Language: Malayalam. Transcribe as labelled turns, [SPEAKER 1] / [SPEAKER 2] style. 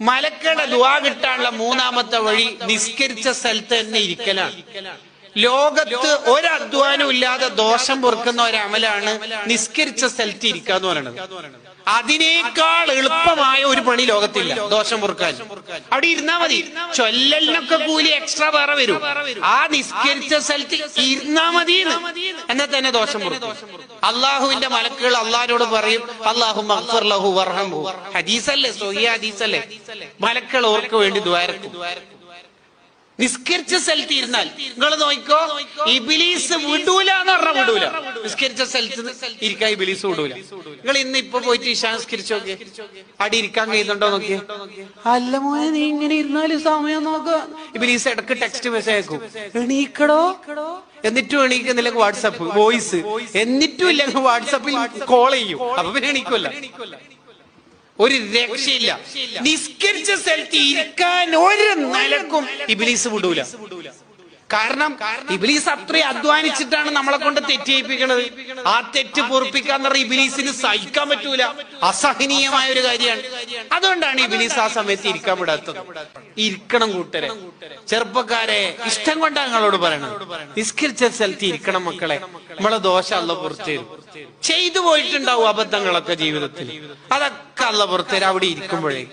[SPEAKER 1] മലക്കളുടെ ദുവാ കിട്ടാനുള്ള മൂന്നാമത്തെ വഴി നിസ്കരിച്ച സ്ഥലത്ത് തന്നെ ഇരിക്കലാണ്. ലോകത്ത് ഒരധ്വാനം ഇല്ലാതെ ദോഷം പൊറുക്കുന്ന ഒരമലാണ് നിസ്കരിച്ച സ്ഥലത്ത് ഇരിക്കുക എന്ന് പറയുന്നത് അതിനേക്കാൾ എളുപ്പമായ ഒരു പണി ലോകത്തില്ല ദോഷം പൊറുക്കാൻ. അവിടെ ഇരുന്നാ മതി. ചൊല്ലലിനൊക്കെ കൂലി എക്സ്ട്രാ വേറെ വരും. ആ നിസ്കരിച്ച സ്ഥലത്ത് ഇരുന്നാ മതി എന്നാൽ തന്നെ ദോഷം പൊറുക്കും. അള്ളാഹുവിന്റെ മലക്കുകൾ അള്ളാഹിനോട് പറയും അള്ളാഹു മഹ്ഫർലഹു വർഹം ഹദീസല്ലേ സൊഹിയ ഹദീസല്ലേ? മലക്കൾ ഓർക്ക് വേണ്ടി ദ്വാരക്കും. നിസ്കരിച്ച സ്ഥലത്ത് ഇരുന്നാൽ നിങ്ങൾ നോക്കിക്കോ ഇബിലീസ് വിടൂല എന്ന് പറഞ്ഞാൽ വിടൂല. നിസ്കരിച്ച സ്ഥലത്ത് ഇരിക്കാൻ ഇബിലീസ് വിടൂല. നിങ്ങൾ ഇന്ന് ഇപ്പൊ പോയിട്ട് ഇഷാ നിസ്കരിച്ചു നോക്കിയേ അടി ഇരിക്കാൻ കഴിയുന്നുണ്ടോ നോക്കിയേ അല്ല മോനെ നീ ഇങ്ങനെ ഇരുന്നാലും സമയം നോക്കുക ഇബിലീസ് ഇടയ്ക്ക് ടെക്സ്റ്റ് മെസ്സേജ് അയക്കും. എണീക്കടോ. എന്നിട്ടും എണീക്കുന്നില്ല വാട്സപ്പ്. വോയിസ്. എന്നിട്ടും ഇല്ല വാട്സപ്പിൽ കോൾ ചെയ്യും. അപ്പൊ പിന്നെ എണീക്കുമല്ല ഒരു രക്ഷയില്ല. നിസ്കരിച്ച സ്ഥലത്ത് ഇരിക്കാൻ ഒരു നിലക്കും ഇബിലീസ് വിടൂല. കാരണം ഇബിലീസ് അത്രയും അധ്വാനിച്ചിട്ടാണ് നമ്മളെ കൊണ്ട് തെറ്റിയിപ്പിക്കുന്നത് ആ തെറ്റ് പൊറപ്പിക്കാൻ പറഞ്ഞ ഇബിലീസിന് സഹിക്കാൻ പറ്റൂല. അസഹനീയമായ ഒരു കാര്യമാണ്. അതുകൊണ്ടാണ് ഇബിലീസ് ആ സമയത്ത് ഇരിക്കാൻ വിടാത്തത്. ഇരിക്കണം കൂട്ടരെ. ചെറുപ്പക്കാരെ ഇഷ്ടം കൊണ്ടാണ് നിങ്ങളോട് പറയണത്. നിസ്കരിച്ച സ്ഥലത്ത് ഇരിക്കണം മക്കളെ. നമ്മളെ ദോഷ അല്ല പുറത്തു തരും. ചെയ്തു പോയിട്ടുണ്ടാവും അബദ്ധങ്ങളൊക്കെ ജീവിതത്തിൽ. അതൊക്കെ അല്ല പുറത്തേര് അവിടെ ഇരിക്കുമ്പോഴേ